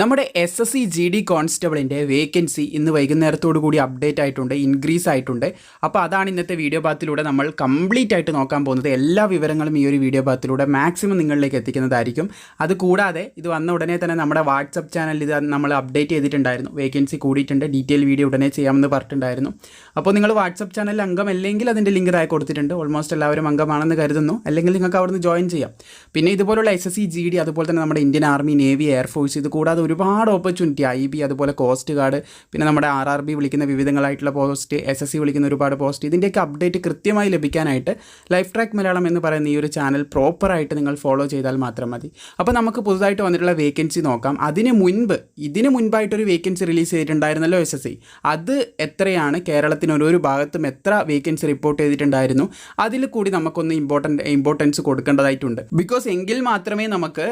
നമ്മുടെ S S C G D കോൺസ്റ്റബിളിന്റെ vacancy ഇന്ന് വൈകുന്നേരത്തോടു കൂടി അപ്ഡേറ്റ് ആയിട്ടുണ്ട് ഇൻക്രീസ് ആയിട്ടുണ്ട്. അപ്പോൾ അതാണ് ഇന്നത്തെ വീഡിയോ ഭാഗത്തിലൂടെ നമ്മൾ കംപ്ലീറ്റ് ആയിട്ട് നോക്കാൻ പോകുന്നത്. എല്ലാ വിവരങ്ങളും ഈ ഒരു വീഡിയോ ഭാഗത്തിലൂടെ മാക്സിമം നിങ്ങളിലേക്ക് എത്തിക്കുന്നതായിരിക്കും. അത് കൂടാതെ ഇത് വന്ന ഉടനെ തന്നെ നമ്മുടെ വാട്സപ്പ് ചാനലിൽ ഇത് നമ്മൾ അപ്ഡേറ്റ് ചെയ്തിട്ടുണ്ടായിരുന്നു. വേക്കൻസി കൂടിയിട്ടുണ്ട്. ഡീറ്റെയിൽ വീഡിയോ ഉടനെ ചെയ്യാമെന്ന് പറഞ്ഞിട്ടുണ്ടായിരുന്നു. അപ്പോൾ നിങ്ങൾ വാട്സപ്പ് ചാനലിൽ അംഗമല്ലെങ്കിൽ അതിന്റെ ലിങ്ക് ഇതായി കൊടുത്തിട്ടുണ്ട്. ഓൾമോസ്റ്റ് എല്ലാവരും അംഗമാണെന്ന് കരുതുന്നു. അല്ലെങ്കിൽ നിങ്ങൾക്ക് അവിടുന്ന് ജോയിൻ ചെയ്യാം. പിന്നെ ഇതുപോലുള്ള S S C G D അതുപോലെ തന്നെ നമ്മുടെ ഇന്ത്യൻ ആർമി നേവി എയർഫോഴ്സ് ഇത് കൂടാതെ ഒരുപാട് ഓപ്പർച്യൂണിറ്റി ഐ ബി അതുപോലെ കോസ്റ്റ് ഗാർഡ് പിന്നെ നമ്മുടെ ആർ ആർ ബി വിളിക്കുന്ന വിവിധങ്ങളായിട്ടുള്ള പോസ്റ്റ് എസ് എസ് സി വിളിക്കുന്ന ഒരുപാട് പോസ്റ്റ് ഇതിന്റെയൊക്കെ അപ്ഡേറ്റ് കൃത്യമായി ലഭിക്കാനായിട്ട് ലൈഫ് ട്രാക്ക് മലയാളം എന്ന് പറയുന്ന ഈ ഒരു ചാനൽ പ്രോപ്പറായിട്ട് നിങ്ങൾ ഫോളോ ചെയ്താൽ മാത്രം മതി. അപ്പോൾ നമുക്ക് പുതുതായിട്ട് വന്നിട്ടുള്ള വേക്കൻസി നോക്കാം. അതിന് മുൻപ് ഇതിന് മുൻപായിട്ടൊരു വേക്കൻസി റിലീസ് ചെയ്തിട്ടുണ്ടായിരുന്നല്ലോ എസ് എസ് സി അത് എത്രയാണ്? കേരളത്തിന് ഓരോരോ ഭാഗത്തും എത്ര വേക്കൻസി റിപ്പോർട്ട് ചെയ്തിട്ടുണ്ടായിരുന്നു? അതിൽ കൂടി നമുക്കൊന്ന് ഇമ്പോർട്ടന്റ് ഇമ്പോർട്ടൻസ് കൊടുക്കേണ്ടതായിട്ടുണ്ട്. ബിക്കോസ് എങ്കിൽ മാത്രമേ നമുക്ക്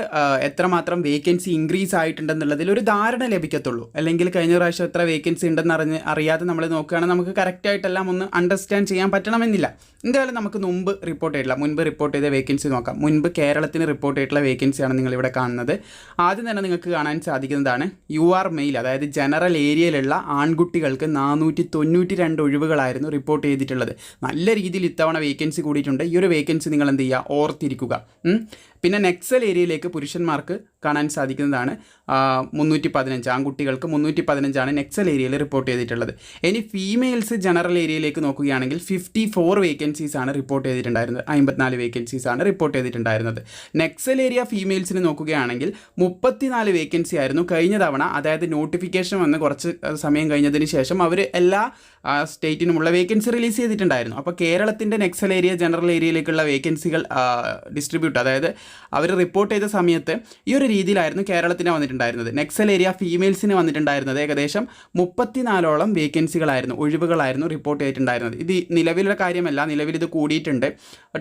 എത്രമാത്രം വേക്കൻസി ഇൻക്രീസ് ആയിട്ടുണ്ടെന്നുള്ളതിൽ ഒരു ധാരണ ലഭിക്കത്തുള്ളൂ. അല്ലെങ്കിൽ കഴിഞ്ഞ പ്രാവശ്യം എത്ര വേക്കൻസി ഉണ്ടെന്ന് അറിഞ്ഞ് അറിയാതെ നമ്മൾ നോക്കുകയാണെങ്കിൽ നമുക്ക് കറക്റ്റായിട്ടെല്ലാം ഒന്ന് അണ്ടർസ്റ്റാൻഡ് ചെയ്യാൻ പറ്റണമെന്നില്ല. എന്തായാലും നമുക്ക് മുമ്പ് റിപ്പോർട്ട് ചെയ്തിട്ടില്ല. മുൻപ് റിപ്പോർട്ട് ചെയ്ത വേക്കൻസി നോക്കാം. മുൻപ് കേരളത്തിന് റിപ്പോർട്ട് ചെയ്തിട്ടുള്ള വേക്കൻസിയാണ് നിങ്ങളിവിടെ കാണുന്നത്. ആദ്യം തന്നെ നിങ്ങൾക്ക് കാണാൻ സാധിക്കുന്നതാണ് യു ആർ മെയിൽ അതായത് ജനറൽ ഏരിയയിലുള്ള ആൺകുട്ടികൾക്ക് നാനൂറ്റി തൊണ്ണൂറ്റി രണ്ട് ഒഴിവുകളായിരുന്നു റിപ്പോർട്ട് ചെയ്തിട്ടുള്ളത്. നല്ല രീതിയിൽ ഇത്തവണ വേക്കൻസി കൂടിയിട്ടുണ്ട്. ഈ ഒരു വേക്കൻസി നിങ്ങൾ എന്ത് ചെയ്യുക? ഓർത്തിരിക്കുക. പിന്നെ നെക്സൽ ഏരിയയിലേക്ക് പുരുഷന്മാർക്ക് കാണാൻ സാധിക്കുന്നതാണ് മുന്നൂറ്റി പതിനഞ്ച് ആൺകുട്ടികൾക്ക് മുന്നൂറ്റി പതിനഞ്ചാണ് നെക്സൽ ഏരിയയിൽ റിപ്പോർട്ട് ചെയ്തിട്ടുള്ളത്. ഇനി ഫീമെയിൽസ് ജനറൽ ഏരിയയിലേക്ക് നോക്കുകയാണെങ്കിൽ ഫിഫ്റ്റി ഫോർ വേക്കൻസീസ് ആണ് റിപ്പോർട്ട് ചെയ്തിട്ടുണ്ടായിരുന്നത്. അമ്പത്തിനാല് വേക്കൻസീസ് ആണ് റിപ്പോർട്ട് ചെയ്തിട്ടുണ്ടായിരുന്നത്. നെക്സൽ ഏരിയ ഫീമെയിൽസിന് നോക്കുകയാണെങ്കിൽ മുപ്പത്തിനാല് വേക്കൻസി ആയിരുന്നു കഴിഞ്ഞ തവണ. അതായത് നോട്ടിഫിക്കേഷൻ വന്ന് കുറച്ച് സമയം കഴിഞ്ഞതിന് ശേഷം അവർ എല്ലാ സ്റ്റേറ്റിനുമുള്ള വേക്കൻസി റിലീസ് ചെയ്തിട്ടുണ്ടായിരുന്നു. അപ്പോൾ കേരളത്തിന്റെ നെക്സൽ ഏരിയ ജനറൽ ഏരിയയിലേക്കുള്ള വേക്കൻസികൾ ഡിസ്ട്രിബ്യൂട്ട് അതായത് അവർ റിപ്പോർട്ട് ചെയ്ത സമയത്ത് ഈ ഒരു രീതിയിലായിരുന്നു കേരളത്തിന് വന്നിട്ടുണ്ടായിരുന്നത്. നെക്സൽ ഏരിയ ഫീമെയിൽസിന് വന്നിട്ടുണ്ടായിരുന്നത് ഏകദേശം മുപ്പത്തിനാലോളം വേക്കൻസികളായിരുന്നു ഒഴിവുകളായിരുന്നു റിപ്പോർട്ട് ചെയ്തിട്ടുണ്ടായിരുന്നത്. ഇത് നിലവിലുള്ള കാര്യമല്ല നിലവിൽ ഇത് കൂടിയിട്ടുണ്ട്.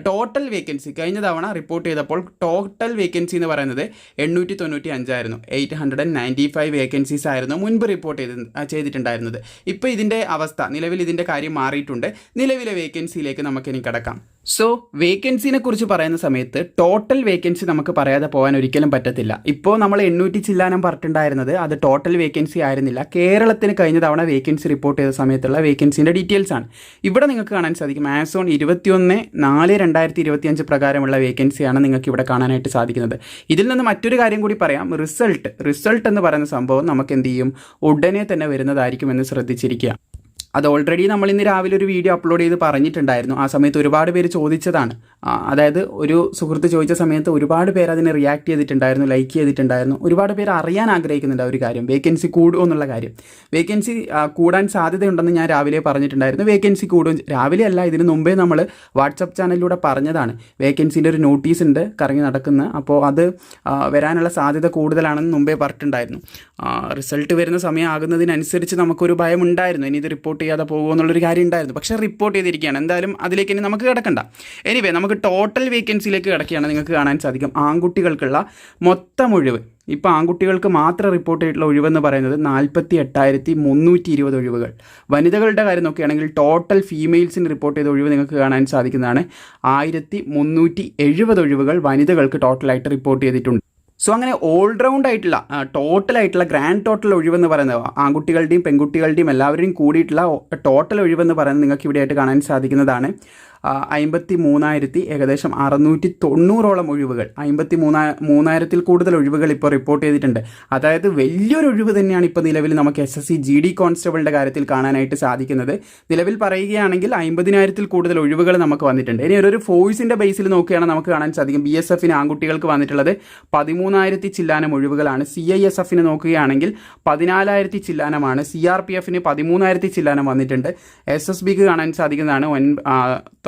ടോട്ടൽ വേക്കൻസി കഴിഞ്ഞ തവണ റിപ്പോർട്ട് ചെയ്തപ്പോൾ ടോട്ടൽ വേക്കൻസി എന്ന് പറയുന്നത് എണ്ണൂറ്റി തൊണ്ണൂറ്റി അഞ്ചായിരുന്നു eight hundred and ninety five vacancies ആയിരുന്നു മുൻപ് റിപ്പോർട്ട് ചെയ്ത് ചെയ്തിട്ടുണ്ടായിരുന്നത്. ഇപ്പോൾ ഇതിന്റെ അവസ്ഥ നിലവിൽ ഇതിന്റെ കാര്യം മാറിയിട്ടുണ്ട്. നിലവിലെ വേക്കൻസിയിലേക്ക് നമുക്കിനി കിടക്കാം. സോ വേക്കൻസിനെ കുറിച്ച് പറയുന്ന സമയത്ത് ടോട്ടൽ വേക്കൻസി നമുക്ക് പറയാതെ പോകാൻ ഒരിക്കലും പറ്റത്തില്ല. ഇപ്പോൾ നമ്മൾ എണ്ണൂറ്റി ചില്ലാനം പറഞ്ഞിട്ടുണ്ടായിരുന്നത് അത് ടോട്ടൽ വേക്കൻസി ആയിരുന്നില്ല. കേരളത്തിന് കഴിഞ്ഞ തവണ വേക്കൻസി റിപ്പോർട്ട് ചെയ്ത സമയത്തുള്ള വേക്കൻസിന്റെ ഡീറ്റെയിൽസ് ആണ്. ഇവിടെ നിങ്ങൾക്ക് കാണാൻ സാധിക്കും. ആമസോൺ ഇരുപത്തിയൊന്ന് നാല് രണ്ടായിരത്തി ഇരുപത്തിയഞ്ച് പ്രകാരമുള്ള വേക്കൻസിയാണ് നിങ്ങൾക്ക് ഇവിടെ കാണാനായിട്ട് സാധിക്കുന്നത്. ഇതിൽ നിന്ന് മറ്റൊരു കാര്യം കൂടി പറയാം. റിസൾട്ട് റിസൾട്ട് എന്ന് പറയുന്ന സംഭവം നമുക്ക് എന്ത് ചെയ്യും? ഉടനെ തന്നെ വരുന്നതായിരിക്കും എന്ന് ശ്രദ്ധിച്ചിരിക്കുക. അത് ഓൾറെഡി നമ്മൾ ഇന്ന് രാവിലെ ഒരു വീഡിയോ അപ്ലോഡ് ചെയ്ത് പറഞ്ഞിട്ടുണ്ടായിരുന്നു. ആ സമയത്ത് ഒരുപാട് പേര് ചോദിച്ചതാണ്. അതായത് ഒരു സുഹൃത്ത് ചോദിച്ച സമയത്ത് ഒരുപാട് പേര് അതിനെ റിയാക്ട് ചെയ്തിട്ടുണ്ടായിരുന്നു ലൈക്ക് ചെയ്തിട്ടുണ്ടായിരുന്നു. ഒരുപാട് പേര് അറിയാൻ ആഗ്രഹിക്കുന്നുണ്ട് ഒരു കാര്യം. വേക്കൻസി കൂടുമോ എന്നുള്ള കാര്യം. വേക്കൻസി കൂടാൻ സാധ്യതയുണ്ടെന്ന് ഞാൻ രാവിലെ പറഞ്ഞിട്ടുണ്ടായിരുന്നു. വേക്കൻസി കൂടും. രാവിലെ അല്ല ഇതിന് മുമ്പേ നമ്മൾ വാട്സപ്പ് ചാനലിലൂടെ പറഞ്ഞതാണ്. വേക്കൻസിന്റെ ഒരു നോട്ടീസ് ഉണ്ട് കറങ്ങി നടക്കുന്ന. അപ്പോൾ അത് വരാനുള്ള സാധ്യത കൂടുതലാണെന്ന് മുമ്പേ പറഞ്ഞിട്ടുണ്ടായിരുന്നു. റിസൾട്ട് വരുന്ന സമയം ആകുന്നതിനനുസരിച്ച് നമുക്കൊരു ഭയം ഉണ്ടായിരുന്നു ഇനി ഇത് റിപ്പോർട്ട് ചെയ്യാതെ പോകുമോ എന്നുള്ളൊരു കാര്യം ഉണ്ടായിരുന്നു. പക്ഷേ റിപ്പോർട്ട് ചെയ്തിരിക്കുകയാണ്. എന്തായാലും അതിലേക്ക് ഇനി നമുക്ക് കിടക്കണ്ട. എനിവേ നമുക്ക് ടോട്ടൽ വേക്കൻസിയിലേക്ക് കിടക്കുകയാണ് നിങ്ങൾക്ക് കാണാൻ സാധിക്കും. ആൺകുട്ടികൾക്കുള്ള മൊത്തം ഒഴിവ്. ഇപ്പോൾ ആൺകുട്ടികൾക്ക് മാത്രം റിപ്പോർട്ട് ചെയ്തിട്ടുള്ള ഒഴിവെന്ന് പറയുന്നത് നാൽപ്പത്തി എട്ടായിരത്തി മുന്നൂറ്റി ഇരുപത് ഒഴിവുകൾ. വനിതകളുടെ കാര്യം നോക്കുകയാണെങ്കിൽ ടോട്ടൽ ഫീമെയിൽസിന് റിപ്പോർട്ട് ചെയ്ത ഒഴിവ് നിങ്ങൾക്ക് കാണാൻ സാധിക്കുന്നതാണ് ആയിരത്തി മുന്നൂറ്റി എഴുപത് ഒഴിവുകൾ വനിതകൾക്ക് ടോട്ടലായിട്ട് റിപ്പോർട്ട് ചെയ്തിട്ടുണ്ട്. സോ അങ്ങനെ ആയിട്ടുള്ള ടോട്ടൽ ആയിട്ടുള്ള ഗ്രാൻഡ് ടോട്ടൽ ഒഴിവെന്ന് പറയുന്നത് ആൺകുട്ടികളുടെയും പെൺകുട്ടികളുടെയും എല്ലാവരെയും കൂടിയിട്ടുള്ള ടോട്ടൽ ഒഴിവെന്ന് പറയുന്നത് നിങ്ങൾക്ക് ഇവിടെയായിട്ട് കാണാൻ സാധിക്കുന്നതാണ്. അമ്പത്തി മൂന്നായിരത്തി ഏകദേശം അറുന്നൂറ്റി തൊണ്ണൂറോളം ഒഴിവുകൾ. അമ്പത്തി മൂന്നാ മൂന്നായിരത്തിൽ കൂടുതൽ ഒഴിവുകൾ ഇപ്പോൾ റിപ്പോർട്ട് ചെയ്തിട്ടുണ്ട്. അതായത് വലിയൊരു ഒഴിവ് തന്നെയാണ് ഇപ്പോൾ നിലവിൽ നമുക്ക് S S C G D കാര്യത്തിൽ കാണാനായിട്ട് സാധിക്കുന്നത്. നിലവിൽ പറയുകയാണെങ്കിൽ അമ്പതിനായിരത്തിൽ കൂടുതൽ ഒഴിവുകൾ നമുക്ക് വന്നിട്ടുണ്ട്. ഇനി ഒരു ഫോഴ്സിന്റെ ബേസിൽ നോക്കുകയാണെങ്കിൽ നമുക്ക് കാണാൻ സാധിക്കും. ബി എസ് എഫിന് ആൺകുട്ടികൾക്ക് വന്നിട്ടുള്ളത് പതിമൂന്നായിരത്തി ചില്ലാനം ഒഴിവുകളാണ്. സി ഐ എസ് എഫിന് നോക്കുകയാണെങ്കിൽ പതിനാലായിരത്തി ചില്ലാനമാണ്. സി ആർ പി എഫിന് പതിമൂന്നായിരത്തി ചില്ലാനം വന്നിട്ടുണ്ട്. എസ് എസ് ബിക്ക് കാണാൻ സാധിക്കുന്നതാണ്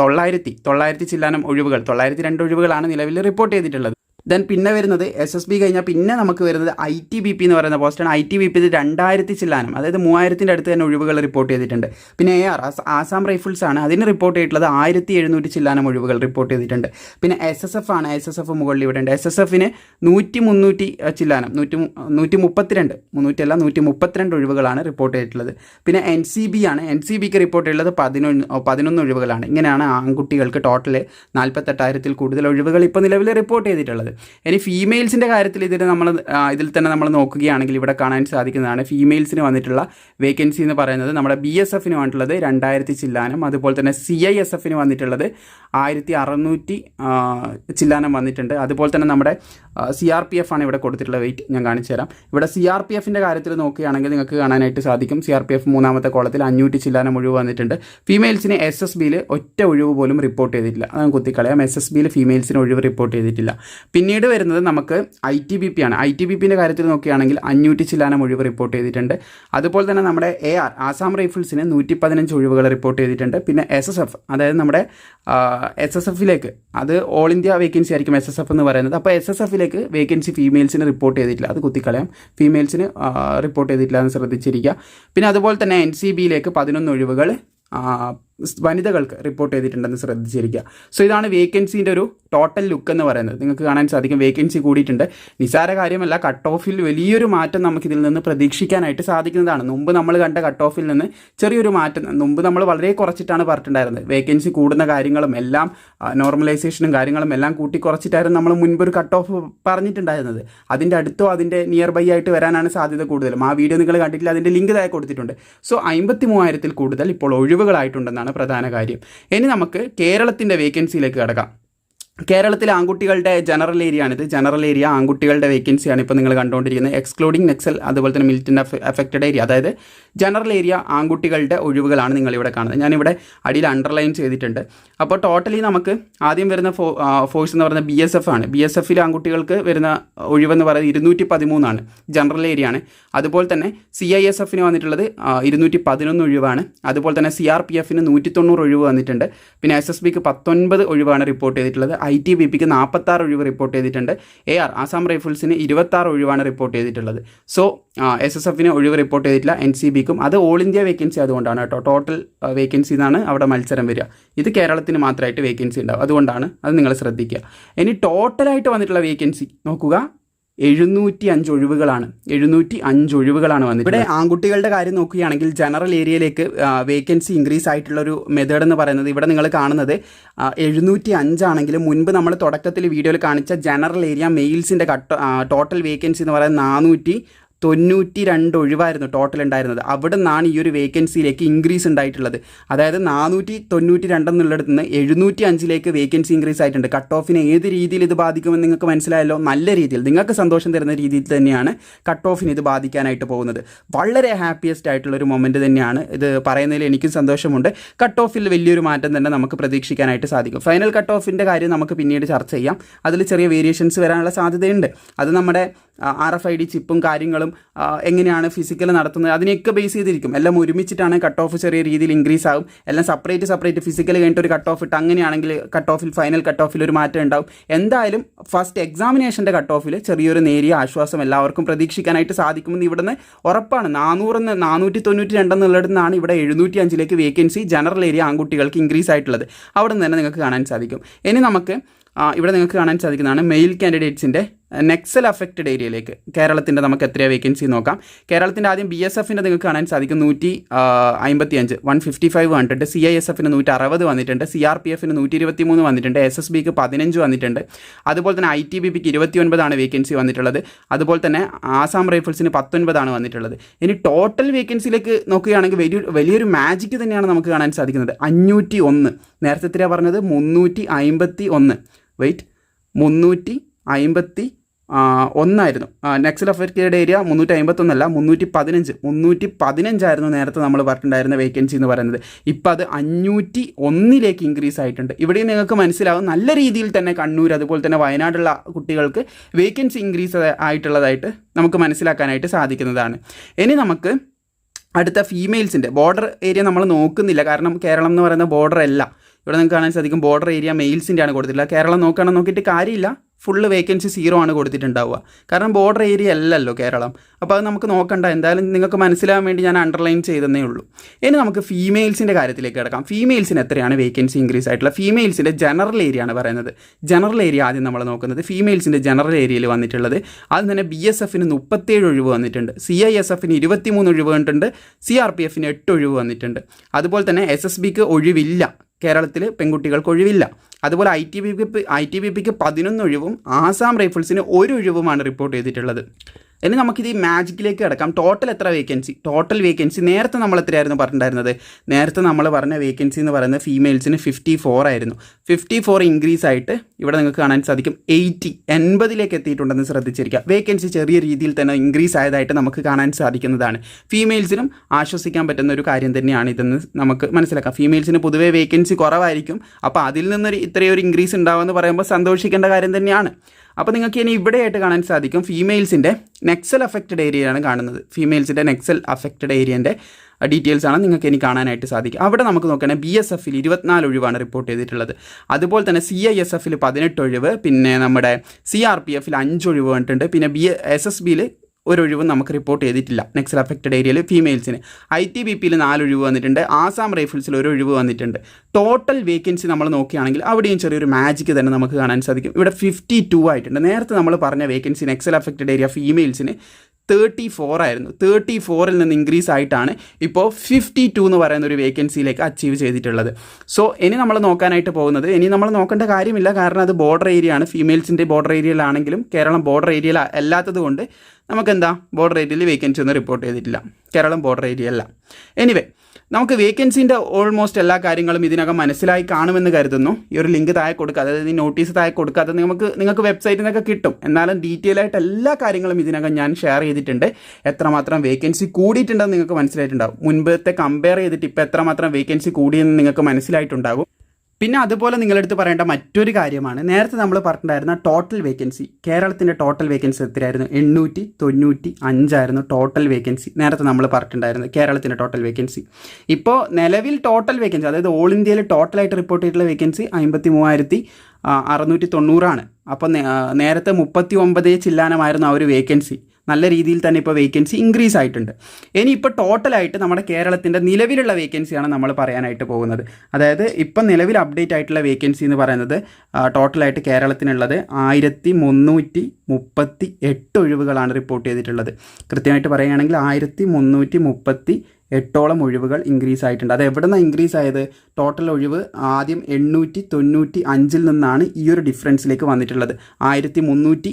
തൊള്ളായിരത്തി തൊള്ളായിരത്തി ചില്ലാനം ഒഴിവുകൾ തൊള്ളായിരത്തി രണ്ട് ഒഴിവുകളാണ് നിലവിൽ റിപ്പോർട്ട് ചെയ്തിട്ടുള്ളത്. ദെൻ പിന്നെ വരുന്നത് എസ് എസ് ബി കഴിഞ്ഞാൽ പിന്നെ നമുക്ക് വരുന്നത് ഐ ടി ബി പി എന്ന് പറയുന്ന പോസ്റ്റാണ് ഐ ടി ബി പി രണ്ടായിരത്തി ചില്ലാനം അതായത് മൂവായിരത്തിന്റെ അടുത്ത് തന്നെ ഒഴിവുകൾ റിപ്പോർട്ട് ചെയ്തിട്ടുണ്ട്. പിന്നെ എ ആർ ആസാം റൈഫിൾസ് ആണ്. അതിന് റിപ്പോർട്ട് ചെയ്തിട്ടുള്ളത് ആയിരത്തി എഴുന്നൂറ്റി ചില്ലാനം ഒഴിവുകൾ റിപ്പോർട്ട് ചെയ്തിട്ടുണ്ട്. പിന്നെ എസ് എസ് എഫ് ആണ്. എസ് എസ് എഫ് മുകളിൽ ഇവിടെ ഉണ്ട്. എസ് എസ് എഫിന് നൂറ്റി മുന്നൂറ്റി ചില്ലാനം നൂറ്റി നൂറ്റി മുപ്പത്തിരണ്ട് മുന്നൂറ്റല്ല നൂറ്റി മുപ്പത്തിരണ്ട് ഒഴിവുകളാണ് റിപ്പോർട്ട് ചെയ്തിട്ടുള്ളത്. പിന്നെ എൻ സി ബി ആണ്. എൻ സി ബിക്ക് റിപ്പോർട്ട് ചെയ്തിട്ടുള്ളത് പതിനൊന്ന് പതിനൊന്ന് ഒഴിവുകളാണ്. ഇങ്ങനെയാണ് ആൺകുട്ടികൾക്ക് ടോട്ടൽ നാൽപ്പത്തെട്ടായിരത്തിൽ കൂടുതൽ ഒഴിവുകൾ ഇപ്പോൾ നിലവിൽ റിപ്പോർട്ട് ചെയ്തിട്ടുള്ളത്. ഇനി ഫീമെയിൽസിന്റെ കാര്യത്തിൽ ഇതിൽ നമ്മൾ ഇതിൽ തന്നെ നമ്മൾ നോക്കുകയാണെങ്കിൽ ഇവിടെ കാണാൻ സാധിക്കുന്നതാണ്. ഫീമെയിൽസിന് വന്നിട്ടുള്ള വേക്കൻസി എന്ന് പറയുന്നത് നമ്മുടെ ബി എസ് എഫിന് വന്നിട്ടുള്ളത് രണ്ടായിരത്തി ചില്ലാനം. അതുപോലെ തന്നെ സി ഐ എസ് എഫിന് വന്നിട്ടുള്ളത് ആയിരത്തി അറുന്നൂറ്റി ചില്ലാനം വന്നിട്ടുണ്ട്. അതുപോലെ തന്നെ നമ്മുടെ സി ആർ പി എഫ് ആണ് ഇവിടെ കൊടുത്തിട്ടുള്ള വെയിറ്റ് ഞാൻ കാണിച്ചു തരാം. ഇവിടെ സി ആർ പി എഫിന്റെ കാര്യത്തിൽ നോക്കുകയാണെങ്കിൽ നിങ്ങൾക്ക് കാണാനായിട്ട് സാധിക്കും. സി ആർ പി എഫ് മൂന്നാമത്തെ കോളത്തിൽ അഞ്ഞൂറ്റി ചില്ലാനം ഒഴിവ് വന്നിട്ടുണ്ട്. ഫീമെയിൽസിന് എസ് എസ് ബിയിൽ ഒറ്റ ഒഴിവ് പോലും റിപ്പോർട്ട് ചെയ്തിട്ടില്ല. അത് കുത്തിക്കളയാം. എസ് എസ് ബിയിൽ ഫീമെയിൽസിന് ഒഴിവ് റിപ്പോർട്ട് ചെയ്തിട്ടില്ല. പിന്നീട് വരുന്നത് നമുക്ക് ഐ ടി ബി പി ആണ്. ഐ ടി ബി പിന്റെ കാര്യത്തിൽ നോക്കുകയാണെങ്കിൽ അഞ്ഞൂറ്റി ചില്ലാനം ഒഴിവ് റിപ്പോർട്ട് ചെയ്തിട്ടുണ്ട്. അതുപോലെ തന്നെ നമ്മുടെ എ ആർ ആസാം റൈഫിൾസിന് നൂറ്റി പതിനഞ്ച് ഒഴിവുകൾ റിപ്പോർട്ട് ചെയ്തിട്ടുണ്ട്. പിന്നെ എസ് എസ് എഫ് അതായത് നമ്മുടെ എസ് എസ് എഫിലേക്ക് അത് ഓൾ ഇന്ത്യ വേക്കൻസി ആയിരിക്കും എസ് എസ് എഫ് എന്ന് പറയുന്നത്. അപ്പോൾ എസ് എസ് എഫിലേക്ക് വേക്കൻസി ഫീമെയിൽസിന് റിപ്പോർട്ട് ചെയ്തിട്ടില്ല. അത് കുത്തിക്കളയാം. ഫീമെയിൽസിന് റിപ്പോർട്ട് ചെയ്തിട്ടില്ല എന്ന് ശ്രദ്ധിച്ചിരിക്കുക. പിന്നെ അതുപോലെ തന്നെ എൻ സി ബിയിലേക്ക് പതിനൊന്ന് ഒഴിവുകൾ വനിതകൾക്ക് റിപ്പോർട്ട് ചെയ്തിട്ടുണ്ടെന്ന് ശ്രദ്ധിച്ചിരിക്കുക. സോ ഇതാണ് വേക്കൻസിന്റെ ഒരു ടോട്ടൽ ലുക്ക് എന്ന് പറയുന്നത്. നിങ്ങൾക്ക് കാണാൻ സാധിക്കും വേക്കൻസി കൂടിയിട്ടുണ്ട്. നിസാര കാര്യമല്ല കട്ട് ഓഫിൽ വലിയൊരു മാറ്റം നമുക്കിതിൽ നിന്ന് പ്രതീക്ഷിക്കാനായിട്ട് സാധിക്കുന്നതാണ്. മുമ്പ് നമ്മൾ കണ്ട കട്ട് ഓഫിൽ നിന്ന് ചെറിയൊരു മാറ്റം മുമ്പ് നമ്മൾ വളരെ കുറച്ചിട്ടാണ് പറഞ്ഞിട്ടുണ്ടായിരുന്നത്. വേക്കൻസി കൂടുന്ന കാര്യങ്ങളും എല്ലാം നോർമലൈസേഷനും കാര്യങ്ങളും എല്ലാം കൂട്ടി കുറച്ചിട്ടായിരുന്നു നമ്മൾ മുൻപ് ഒരു കട്ട് ഓഫ് പറഞ്ഞിട്ടുണ്ടായിരുന്നത്. അതിന്റെ അടുത്തോ അതിന്റെ നിയർ ബൈ ആയിട്ട് വരാനാണ് സാധ്യത കൂടുതലും. ആ വീഡിയോ നിങ്ങൾ കണ്ടിട്ടില്ല അതിന്റെ ലിങ്ക് താഴെ കൊടുത്തിട്ടുണ്ട്. സോ അമ്പത്തി മൂവായിരത്തിൽ കൂടുതൽ ഇപ്പോൾ ഒഴിവുകളായിട്ടുണ്ടെന്നാണ് പ്രധാന കാര്യം. ഇനി നമുക്ക് കേരളത്തിന്റെ വേക്കൻസിയിലേക്ക് കിടക്കാം. കേരളത്തിലെ ആൺകുട്ടികളുടെ ജനറൽ ഏരിയ ആണിത്. ജനറൽ ഏരിയ ആൺകുട്ടികളുടെ വേക്കൻസിയാണ് ഇപ്പോൾ നിങ്ങൾ കണ്ടുകൊണ്ടിരിക്കുന്നത് എക്സ്ക്ലൂഡിംഗ് നെക്സൽ അതുപോലെ തന്നെ മിലിറ്റന്റ് എഫക്റ്റഡ് ഏരിയ അതായത് ജനറൽ ഏരിയ ആൺകുട്ടികളുടെ ഒഴിവുകളാണ് നിങ്ങളിവിടെ കാണുന്നത്. ഞാനിവിടെ അടിയിൽ അണ്ടർലൈൻ ചെയ്തിട്ടുണ്ട്. അപ്പോൾ ടോട്ടലി നമുക്ക് ആദ്യം വരുന്ന ഫോ ഫോഴ്സ് എന്ന് പറയുന്നത് ബി എസ് എഫ് ആണ്. ബി എസ് എഫിൽ ആൺകുട്ടികൾക്ക് വരുന്ന ഒഴിവെന്ന് പറയുന്നത് ഇരുന്നൂറ്റി പതിമൂന്നാണ് ജനറൽ ഏരിയ ആണ്. അതുപോലെ തന്നെ സി ഐ എസ് എഫിന് വന്നിട്ടുള്ളത് ഇരുന്നൂറ്റി പതിനൊന്ന് ഒഴിവാണ്. അതുപോലെ തന്നെ സി ആർ പി എഫിന് നൂറ്റി തൊണ്ണൂറ് ഒഴിവ് വന്നിട്ടുണ്ട്. പിന്നെ എസ് എസ് ബിക്ക് പത്തൊൻപത് ഒഴിവാണ് റിപ്പോർട്ട് ചെയ്തിട്ടുള്ളത്. ഐ ടി ബി പിക്ക് നാൽപ്പത്താറ് ഒഴിവ് റിപ്പോർട്ട് ചെയ്തിട്ടുണ്ട്. എ ആർ ആസാം റൈഫിൾസിന് ഇരുപത്താറ് ഒഴിവാണ് റിപ്പോർട്ട് ചെയ്തിട്ടുള്ളത്. സോ എസ് എസ് എഫിന് ഒഴിവ് റിപ്പോർട്ട് ചെയ്തിട്ടില്ല എൻ സി ബിക്കും അത് ഓൾ ഇന്ത്യ വേക്കൻസി അതുകൊണ്ടാണ് കേട്ടോ. ടോട്ടൽ വേക്കൻസി എന്നാണ് അവിടെ മത്സരം വരിക. ഇത് കേരളത്തിന് മാത്രമായിട്ട് വേക്കൻസി ഉണ്ടാവും. അതുകൊണ്ടാണ് അത് നിങ്ങൾ ശ്രദ്ധിക്കുക. ഇനി ടോട്ടലായിട്ട് വന്നിട്ടുള്ള വേക്കൻസി നോക്കുക. എഴുന്നൂറ്റി അഞ്ച് ഒഴിവുകളാണ്. എഴുന്നൂറ്റി അഞ്ച് ഒഴിവുകളാണ് വന്നത് ഇവിടെ ആൺകുട്ടികളുടെ കാര്യം നോക്കുകയാണെങ്കിൽ ജനറൽ ഏരിയയിലേക്ക് വേക്കൻസി ഇൻക്രീസ് ആയിട്ടുള്ള ഒരു മെത്തേഡ് എന്ന് പറയുന്നത് ഇവിടെ നിങ്ങൾ കാണുന്നത് എഴുന്നൂറ്റി അഞ്ചാണെങ്കിലും മുൻപ് നമ്മൾ തുടക്കത്തിൽ വീഡിയോയിൽ കാണിച്ച ജനറൽ ഏരിയ മെയിൽസിന്റെ ടോട്ടൽ വേക്കൻസി എന്ന് പറയുന്നത് നാനൂറ്റി തൊണ്ണൂറ്റി രണ്ട് ഒഴിവായിരുന്നു ടോട്ടൽ ഉണ്ടായിരുന്നത്. അവിടെ നിന്നാണ് ഈ ഒരു വേക്കൻസിയിലേക്ക് ഇൻക്രീസ് ഉണ്ടായിട്ടുള്ളത്. അതായത് നാനൂറ്റി തൊണ്ണൂറ്റി രണ്ടെന്നുള്ളിടത്ത് നിന്ന് എഴുന്നൂറ്റി അഞ്ചിലേക്ക് വേക്കൻസി ഇൻക്രീസ് ആയിട്ടുണ്ട്. കട്ട് ഓഫിനെ ഏത് രീതിയിൽ ഇത് ബാധിക്കുമെന്ന് നിങ്ങൾക്ക് മനസ്സിലായല്ലോ? നല്ല രീതിയിൽ. നിങ്ങൾക്ക് സന്തോഷം തരുന്ന രീതിയിൽ തന്നെയാണ് കട്ട് ഓഫിന് ഇത് ബാധിക്കാനായിട്ട് പോകുന്നത്. വളരെ ഹാപ്പിയസ്റ്റ് ആയിട്ടുള്ള ഒരു മൊമെന്റ് തന്നെയാണ് ഇത് പറയുന്നതിൽ എനിക്കും സന്തോഷമുണ്ട്. കട്ട് ഓഫിൽ വലിയൊരു മാറ്റം തന്നെ നമുക്ക് പ്രതീക്ഷിക്കാനായിട്ട് സാധിക്കും. ഫൈനൽ കട്ട് ഓഫിന്റെ കാര്യം നമുക്ക് പിന്നീട് ചർച്ച ചെയ്യാം. അതിൽ ചെറിയ വേരിയേഷൻസ് വരാനുള്ള സാധ്യതയുണ്ട്. അത് നമ്മുടെ ആർ എഫ് ഐ ഡി ചിപ്പും കാര്യങ്ങളും എങ്ങനെയാണ് ഫിസിക്കൽ നടത്തുന്നത്? അതിനെയൊക്കെ ബേസ് ചെയ്തിരിക്കും. എല്ലാം ഒരുമിച്ചിട്ടാണ് കട്ട് ഓഫ് ചെറിയ രീതിയിൽ ഇൻക്രീസ് ആകും എല്ലാം സെപ്പറേറ്റ് സെപ്പറേറ്റ് ഫിസിക്കൽ കഴിഞ്ഞിട്ട് ഒരു കട്ട് ഓഫ് ഇട്ട് അങ്ങനെയാണെങ്കിൽ കട്ട് ഓഫിൽ ഫൈനൽ കട്ട് ഓഫിൽ ഒരു മാറ്റം ഉണ്ടാവും. എന്തായാലും ഫസ്റ്റ് എക്സാമിനേഷന്റെ കട്ട് ഓഫിൽ ചെറിയൊരു നേരിയ ആശ്വാസം എല്ലാവർക്കും പ്രതീക്ഷിക്കാനായിട്ട് സാധിക്കുമെന്ന് ഇവിടുന്ന് ഉറപ്പാണ്. നാനൂറെന്ന് നാനൂറ്റി തൊണ്ണൂറ്റി രണ്ടെന്നുള്ളിടത്തുനിന്നാണ് ഇവിടെ എഴുന്നൂറ്റി അഞ്ചിലേക്ക് വേക്കൻസി ജനറൽ ഏരിയ ആൺകുട്ടികൾക്ക് ഇൻക്രീസ് ആയിട്ടുള്ളത്. അവിടെ നിന്ന് തന്നെ നിങ്ങൾക്ക് കാണാൻ സാധിക്കും. ഇനി നമുക്ക് ഇവിടെ നിങ്ങൾക്ക് കാണാൻ സാധിക്കുന്നതാണ് മെയിൽ കാൻഡിഡേറ്റ്സിന്റെ നെക്സൽ അഫക്റ്റഡ് ഏരിയയിലേക്ക് കേരളത്തിന്റെ നമുക്ക് എത്രയാണ് വേക്കൻസി നോക്കാം. കേരളത്തിന്റെ ആദ്യം ബി എസ് എഫിന്റെ നിങ്ങൾക്ക് കാണാൻ സാധിക്കും നൂറ്റി അമ്പത്തി അഞ്ച് വൺ ഫിഫ്റ്റി ഫൈവ് വന്നിട്ടുണ്ട്. സി ഐ എസ് എഫിന് നൂറ്റി അറുപത് വന്നിട്ടുണ്ട്. സി ആർ പി എഫിന് നൂറ്റി ഇരുപത്തി മൂന്ന് വന്നിട്ടുണ്ട് എസ് എസ് ബിക്ക് പതിനഞ്ച് വന്നിട്ടുണ്ട്. അതുപോലെ തന്നെ ഐ ടി ബി പിക്ക് ഇരുപത്തി ഒൻപതാണ് വേക്കൻസി വന്നിട്ടുള്ളത്. അതുപോലെ തന്നെ ആസാം റൈഫിൾസിന് പത്തൊൻപതാണ് വന്നിട്ടുള്ളത്. ഇനി ടോട്ടൽ വേക്കൻസിയിലേക്ക് നോക്കുകയാണെങ്കിൽ വലിയ വലിയൊരു മാജിക്ക് തന്നെയാണ് നമുക്ക് കാണാൻ സാധിക്കുന്നത്. അഞ്ഞൂറ്റി ഒന്ന് നേരത്തെ എത്രയാണ് പറഞ്ഞത്? മുന്നൂറ്റി അമ്പത്തി ഒന്ന് വെയിറ്റ് മുന്നൂറ്റി അമ്പത്തി ഒന്നായിരുന്നു. നെക്സൽ അഫക്റ്റഡ് ഏരിയ മുന്നൂറ്റി അമ്പത്തൊന്നല്ല മുന്നൂറ്റി പതിനഞ്ച് മുന്നൂറ്റി പതിനഞ്ചായിരുന്നു നേരത്തെ നമ്മൾ പറഞ്ഞിട്ടുണ്ടായിരുന്ന വേക്കൻസി എന്ന് പറയുന്നത്. ഇപ്പം അത് അഞ്ഞൂറ്റി ഒന്നിലേക്ക് ഇൻക്രീസ് ആയിട്ടുണ്ട്. ഇവിടെയും നിങ്ങൾക്ക് മനസ്സിലാവും നല്ല രീതിയിൽ തന്നെ കണ്ണൂർ അതുപോലെ തന്നെ വയനാടുള്ള കുട്ടികൾക്ക് വേക്കൻസി ഇൻക്രീസ് ആയിട്ടുള്ളതായിട്ട് നമുക്ക് മനസ്സിലാക്കാനായിട്ട് സാധിക്കുന്നതാണ്. ഇനി നമുക്ക് അടുത്ത ഫീമെയിൽസിന്റെ ബോർഡർ ഏരിയ നമ്മൾ നോക്കുന്നില്ല. കാരണം കേരളം എന്ന് പറയുന്ന ബോർഡർ അല്ല. ഇവിടെ നിങ്ങൾക്ക് കാണാൻ സാധിക്കും ബോർഡർ ഏരിയ മെയിൽസിന്റെ ആണ് കേരളം നോക്കുകയാണെന്ന് നോക്കിയിട്ട് കാര്യമില്ല. ഫുള്ള് വേക്കൻസി സീറോ ആണ് കൊടുത്തിട്ടുണ്ടാവുക. കാരണം ബോർഡർ ഏരിയ അല്ലല്ലോ കേരളം. അപ്പോൾ അത് നമുക്ക് നോക്കണ്ട. എന്തായാലും നിങ്ങൾക്ക് മനസ്സിലാവാൻ വേണ്ടി ഞാൻ അണ്ടർലൈൻ ചെയ്തതേ ഉള്ളൂ. ഇനി നമുക്ക് ഫീമെയിൽസിന്റെ കാര്യത്തിലേക്ക് കിടക്കാം. ഫീമെയിൽസിന് എത്രയാണ് വേക്കൻസി ഇൻക്രീസ് ആയിട്ടുള്ള? ഫീമെയിൽസിന്റെ ജനറൽ ഏരിയ ആണ് പറയുന്നത്. ജനറൽ ഏരിയ ആദ്യം നമ്മൾ നോക്കുന്നത് ഫീമെയിൽസിന്റെ ജനറൽ ഏരിയയിൽ വന്നിട്ടുള്ളത്. ആദ്യം തന്നെ ബി എസ് എഫിന് മുപ്പത്തേഴ് ഒഴിവ് വന്നിട്ടുണ്ട്. സി ഐ എസ് എഫിന് ഇരുപത്തിമൂന്ന് ഒഴിവ് വന്നിട്ടുണ്ട്. സി ആർ പി എഫിന് എട്ട് ഒഴിവ് വന്നിട്ടുണ്ട്. അതുപോലെ തന്നെ എസ് എസ് ബിക്ക് ഒഴിവില്ല. കേരളത്തിൽ പെൺകുട്ടികൾക്ക് ഒഴിവില്ല. അതുപോലെ I T B P I T B പിക്ക് പതിനൊന്ന് ഒഴിവും ആസാം റൈഫിൾസിന് ഒരു ഒഴിവുമാണ് റിപ്പോർട്ട് ചെയ്തിട്ടുള്ളത്. ഇനി നമുക്കിത് ഈ മാജിക്കിലേക്ക് കിടക്കാം. ടോട്ടൽ എത്ര വേക്കൻസി ടോട്ടൽ വേക്കൻസി നേരത്തെ നമ്മൾ എത്രയായിരുന്നു പറഞ്ഞിട്ടുണ്ടായിരുന്നത്? നേരത്തെ നമ്മൾ പറഞ്ഞ വേക്കൻസി എന്ന് പറയുന്നത് ഫീമെയിൽസിന് ഫിഫ്റ്റി ഫോർ ആയിരുന്നു. ഫിഫ്റ്റി ഫോർ ഇൻക്രീസ് ആയിട്ട് ഇവിടെ നിങ്ങൾക്ക് കാണാൻ സാധിക്കും. എയ്റ്റി എൺപതിലേക്ക് എത്തിയിട്ടുണ്ടെന്ന് ശ്രദ്ധിച്ചിരിക്കുക. വേക്കൻസി ചെറിയ രീതിയിൽ തന്നെ ഇൻക്രീസ് ആയതായിട്ട് നമുക്ക് കാണാൻ സാധിക്കുന്നതാണ്. ഫീമെയിൽസിനും ആശ്വസിക്കാൻ പറ്റുന്ന ഒരു കാര്യം തന്നെയാണ് ഇതെന്ന് നമുക്ക് മനസ്സിലാക്കാം. ഫീമെയിൽസിന് പൊതുവേ വേക്കൻസി കുറവായിരിക്കും. അപ്പോൾ അതിൽ നിന്നൊരു ഇത്രയൊരു ഇൻക്രീസ് ഉണ്ടാവുമെന്ന് പറയുമ്പോൾ സന്തോഷിക്കേണ്ട കാര്യം തന്നെയാണ്. അപ്പോൾ നിങ്ങൾക്ക് ഇനി ഇവിടെയായിട്ട് കാണാൻ സാധിക്കും ഫീമെയിൽസിന്റെ നെക്സൽ അഫക്റ്റഡ് ഏരിയയാണ് കാണുന്നത്. ഫീമെയിൽസിന്റെ നെക്സൽ അഫക്റ്റഡ് ഏരിയന്റെ ഡീറ്റെയിൽസ് ആണ് നിങ്ങൾക്ക് ഇനി കാണാനായിട്ട് സാധിക്കും. അവിടെ നമുക്ക് നോക്കുകയാണെങ്കിൽ ബി എസ് എഫിൽ ഇരുപത്തിനാല് ഒഴിവാണ് റിപ്പോർട്ട് ചെയ്തിട്ടുള്ളത്. അതുപോലെ തന്നെ സി ഐ എസ് എഫിൽ പതിനെട്ട് ഒഴിവ് പിന്നെ നമ്മുടെ സി ആർ പി എഫിൽ അഞ്ച് ഒഴിവ് കണ്ടിട്ടുണ്ട് പിന്നെ ബി എസ് എസ് ബിയിൽ ഒരു ഒഴിവും നമുക്ക് റിപ്പോർട്ട് ചെയ്തിട്ടില്ല. നെക്സൽ അഫക്റ്റഡ് ഏരിയയിൽ ഫീമെയിൽസിന് ഐ ടി ബി പിയിൽ നാലൊഴിവ് വന്നിട്ടുണ്ട്. ആസാം റൈഫിൾസിൽ ഒരു ഒഴിവ് വന്നിട്ടുണ്ട്. ടോട്ടൽ വേക്കൻസി നമ്മൾ നോക്കുകയാണെങ്കിൽ അവിടെയും ചെറിയൊരു മാജിക്ക് തന്നെ നമുക്ക് കാണാൻ സാധിക്കും. ഇവിടെ ഫിഫ്റ്റി ടു ആയിട്ടുണ്ട്. നേരത്തെ നമ്മൾ പറഞ്ഞ വേക്കൻസി നെക്സൽ അഫക്റ്റഡ് ഏരിയ ഫീമെയിൽസിന് തേർട്ടി ഫോർ ആയിരുന്നു. തേർട്ടി ഫോറിൽ നിന്ന് ഇൻക്രീസ് ആയിട്ടാണ് ഇപ്പോൾ ഫിഫ്റ്റി ടു എന്ന് പറയുന്ന ഒരു വേക്കൻസിയിലേക്ക് അച്ചീവ് ചെയ്തിട്ടുള്ളത്. സോ ഇനി നമ്മൾ നോക്കാനായിട്ട് പോകുന്നത് ഇനി നമ്മൾ നോക്കേണ്ട കാര്യമില്ല. കാരണം അത് ബോർഡർ ഏരിയ ആണ്. ഫീമെയിൽസിന്റെ ബോർഡർ ഏരിയയിലാണെങ്കിലും കേരളം ബോർഡർ ഏരിയ അല്ലാത്തത് കൊണ്ട് നമുക്കെന്താ? ബോർഡർ ഏരിയയിൽ വേക്കൻസി ഒന്നും റിപ്പോർട്ട് ചെയ്തിട്ടില്ല. കേരളം ബോർഡർ ഏരിയ അല്ല. എനിവേ നമുക്ക് വേക്കൻസിന്റെ ഓൾമോസ്റ്റ് എല്ലാ കാര്യങ്ങളും ഇതിനകം മനസ്സിലായി കാണുമെന്ന് കരുതുന്നു. ഈ ഒരു ലിങ്ക് താഴെ കൊടുക്കുക അതായത് ഈ നോട്ടീസ് താഴെ കൊടുക്കുക അത് നമുക്ക് നിങ്ങൾക്ക് വെബ്സൈറ്റിൽ നിന്നൊക്കെ കിട്ടും. എന്നാലും ഡീറ്റെയിൽ ആയിട്ട് എല്ലാ കാര്യങ്ങളും ഇതിനകം ഞാൻ ഷെയർ ചെയ്തിട്ടുണ്ട്. എത്രമാത്രം വേക്കൻസി കൂടിയിട്ടുണ്ടെന്ന് നിങ്ങൾക്ക് മനസ്സിലായിട്ടുണ്ടാവും. മുൻപത്തെ കമ്പയർ ചെയ്തിട്ട് ഇപ്പോൾ എത്രമാത്രം വേക്കൻസി കൂടിയെന്ന് നിങ്ങൾക്ക് മനസ്സിലായിട്ടുണ്ടാകും. പിന്നെ അതുപോലെ നിങ്ങളെടുത്ത് പറയേണ്ട മറ്റൊരു കാര്യമാണ്. നേരത്തെ നമ്മൾ പറഞ്ഞിട്ടുണ്ടായിരുന്ന ടോട്ടൽ വേക്കൻസി കേരളത്തിന്റെ ടോട്ടൽ വേക്കൻസി എത്രയായിരുന്നു? എണ്ണൂറ്റി തൊണ്ണൂറ്റി അഞ്ചായിരുന്നു ടോട്ടൽ വേക്കൻസി നേരത്തെ നമ്മൾ പറഞ്ഞിട്ടുണ്ടായിരുന്നത് കേരളത്തിന്റെ ടോട്ടൽ വേക്കൻസി ഇപ്പോൾ നിലവിൽ ടോട്ടൽ വേക്കൻസി അതായത് ഓൾ ഇന്ത്യയിൽ ടോട്ടലായിട്ട് റിപ്പോർട്ട് ചെയ്തിട്ടുള്ള വേക്കൻസി അമ്പത്തി മൂവായിരത്തി അറുന്നൂറ്റി തൊണ്ണൂറാണ് അപ്പോൾ നേരത്തെ മുപ്പത്തി ഒമ്പത് ചില്ലാനമായിരുന്നു ആ ഒരു വേക്കൻസി നല്ല രീതിയിൽ തന്നെ ഇപ്പോൾ വേക്കൻസി ഇൻക്രീസ് ആയിട്ടുണ്ട്. ഇനി ഇപ്പോൾ ടോട്ടലായിട്ട് നമ്മുടെ കേരളത്തിന്റെ നിലവിലുള്ള വേക്കൻസിയാണ് നമ്മൾ പറയാനായിട്ട് പോകുന്നത്. അതായത് ഇപ്പം നിലവിൽ അപ്ഡേറ്റ് ആയിട്ടുള്ള വേക്കൻസി എന്ന് പറയുന്നത് ടോട്ടലായിട്ട് കേരളത്തിനുള്ളത് ആയിരത്തി മുന്നൂറ്റി മുപ്പത്തി എട്ട് ഒഴിവുകളാണ് റിപ്പോർട്ട് ചെയ്തിട്ടുള്ളത്. കൃത്യമായിട്ട് പറയുകയാണെങ്കിൽ ആയിരത്തി മുന്നൂറ്റി മുപ്പത്തി എട്ടോളം ഒഴിവുകൾ ഇൻക്രീസ് ആയിട്ടുണ്ട്. അത് എവിടെ നിന്നാണ് ഇൻക്രീസ് ആയത്? ടോട്ടൽ ഒഴിവ് ആദ്യം എണ്ണൂറ്റി തൊണ്ണൂറ്റി അഞ്ചിൽ നിന്നാണ് ഈ ഒരു ഡിഫറൻസിലേക്ക് വന്നിട്ടുള്ളത്. ആയിരത്തി മുന്നൂറ്റി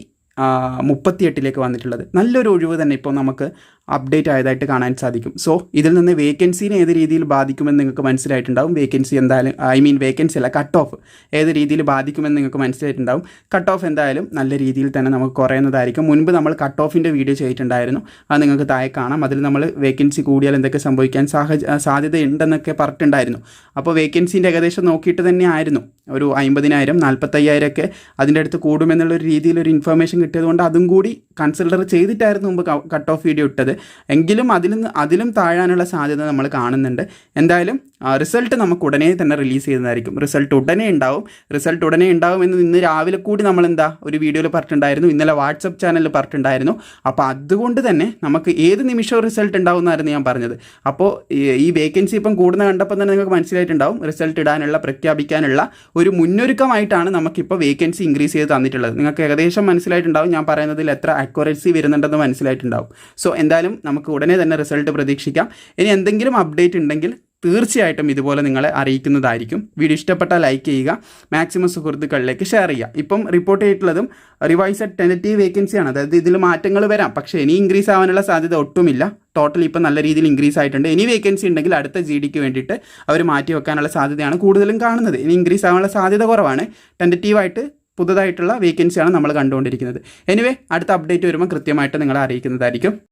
മുപ്പത്തിയെട്ടിലേക്ക് വന്നിട്ടുള്ളത്. നല്ലൊരു ഒഴിവ് തന്നെ ഇപ്പോൾ നമുക്ക് അപ്ഡേറ്റ് ആയതായിട്ട് കാണാൻ സാധിക്കും. സോ ഇതിൽ നിന്ന് വേക്കൻസിനെ ഏത് രീതിയിൽ ബാധിക്കുമെന്ന് നിങ്ങൾക്ക് മനസ്സിലായിട്ടുണ്ടാവും. വേക്കൻസി എന്തായാലും ഐ മീൻ വേക്കൻസി അല്ല കട്ട് ഓഫ് ഏത് രീതിയിൽ ബാധിക്കുമെന്ന് നിങ്ങൾക്ക് മനസ്സിലായിട്ടുണ്ടാവും. കട്ട് ഓഫ് എന്തായാലും നല്ല രീതിയിൽ തന്നെ നമുക്ക് കുറയുന്നതായിരിക്കും. മുൻപ് നമ്മൾ കട്ട് ഓഫിന്റെ വീഡിയോ ചെയ്തിട്ടുണ്ടായിരുന്നു. അത് നിങ്ങൾക്ക് താഴെ കാണാം. അതിൽ നമ്മൾ വേക്കൻസി കൂടിയാൽ എന്തൊക്കെ സംഭവിക്കാൻ സാഹചര്യ സാധ്യതയുണ്ടെന്നൊക്കെ പറഞ്ഞിട്ടുണ്ടായിരുന്നു. അപ്പോൾ വേക്കൻസിന്റെ ഏകദേശം നോക്കിയിട്ട് തന്നെ ആയിരുന്നു. ഒരു അമ്പതിനായിരം നാൽപ്പത്തയ്യായിരം ഒക്കെ അതിന്റെ അടുത്ത് കൂടുമെന്നുള്ളൊരു രീതിയിൽ ഒരു ഇൻഫർമേഷൻ കിട്ടിയതുകൊണ്ട് അതും കൂടി കൺസിഡർ ചെയ്തിട്ടായിരുന്നു മുമ്പ് കട്ട് ഓഫ് വീഡിയോ ഇട്ടത്. എങ്കിലും നിന്ന് അതിലും താഴാനുള്ള സാധ്യത നമ്മൾ കാണുന്നുണ്ട്. എന്തായാലും റിസൾട്ട് നമുക്ക് ഉടനെ തന്നെ റിലീസ് ചെയ്യുന്നതായിരിക്കും റിസൾട്ട് ഉടനെ ഉണ്ടാവും. റിസൾട്ട് ഉടനെ ഉണ്ടാവും എന്ന് ഇന്ന് രാവിലെ കൂടി നമ്മൾ എന്താ ഒരു വീഡിയോയിൽ പറഞ്ഞിട്ടുണ്ടായിരുന്നു. ഇന്നലെ വാട്സപ്പ് ചാനലിൽ പറഞ്ഞിട്ടുണ്ടായിരുന്നു. അപ്പോൾ അതുകൊണ്ട് തന്നെ നമുക്ക് ഏത് നിമിഷവും റിസൾട്ട് ഉണ്ടാവും എന്നായിരുന്നു ഞാൻ പറഞ്ഞത്. അപ്പോൾ ഈ വേക്കൻസി ഇപ്പം കൂടുന്ന കണ്ടപ്പോൾ തന്നെ നിങ്ങൾക്ക് മനസ്സിലായിട്ടുണ്ടാവും. റിസൾട്ട് ഇടാനുള്ള പ്രഖ്യാപിക്കാനുള്ള ഒരു മുന്നൊരുക്കമായിട്ടാണ് നമുക്കിപ്പോൾ വേക്കൻസി ഇൻക്രീസ് ചെയ്ത് തന്നിട്ടുള്ളത്. നിങ്ങൾക്ക് ഏകദേശം മനസ്സിലായിട്ടുണ്ടാവും ഞാൻ പറയുന്നതിൽ എത്ര അക്യുറസി വരുന്നുണ്ടെന്ന് മനസ്സിലായിട്ടുണ്ടാവും. സോ എന്തായാലും നമുക്ക് ഉടനെ തന്നെ റിസൾട്ട് പ്രതീക്ഷിക്കാം. ഇനി എന്തെങ്കിലും അപ്ഡേറ്റ് ഉണ്ടെങ്കിൽ തീർച്ചയായിട്ടും ഇതുപോലെ നിങ്ങളെ അറിയിക്കുന്നതായിരിക്കും. വീഡിയോ ഇഷ്ടപ്പെട്ടാൽ ലൈക്ക് ചെയ്യുക. മാക്സിമം സുഹൃത്തുക്കളിലേക്ക് ഷെയർ ചെയ്യുക. ഇപ്പം റിപ്പോർട്ട് ചെയ്തിട്ടുള്ളതും റിവൈസ്ഡ് ടെനറ്റീവ് വേക്കൻസിയാണ് അതായത് ഇതിൽ മാറ്റങ്ങൾ വരാം. പക്ഷേ ഇനി ഇൻക്രീസ് ആവാനുള്ള സാധ്യത ഒട്ടുമില്ല. ടോട്ടൽ ഇപ്പം നല്ല രീതിയിൽ ഇൻക്രീസ് ആയിട്ടുണ്ട്. ഇനി വേക്കൻസി ഉണ്ടെങ്കിൽ അടുത്ത ജി ഡിക്ക് വേണ്ടിയിട്ട് അവർ മാറ്റി വെക്കാനുള്ള സാധ്യതയാണ് കൂടുതലും കാണുന്നത്. ഇനി ഇൻക്രീസ് ആവാനുള്ള സാധ്യത കുറവാണ്. ടെന്ററ്റീവായിട്ട് പുതുതായിട്ടുള്ള വേക്കൻസിയാണ് നമ്മൾ കണ്ടുകൊണ്ടിരിക്കുന്നത്. എനിവേ അടുത്ത അപ്ഡേറ്റ് വരുമ്പോൾ കൃത്യമായിട്ട് നിങ്ങളെ അറിയിക്കുന്നതായിരിക്കും.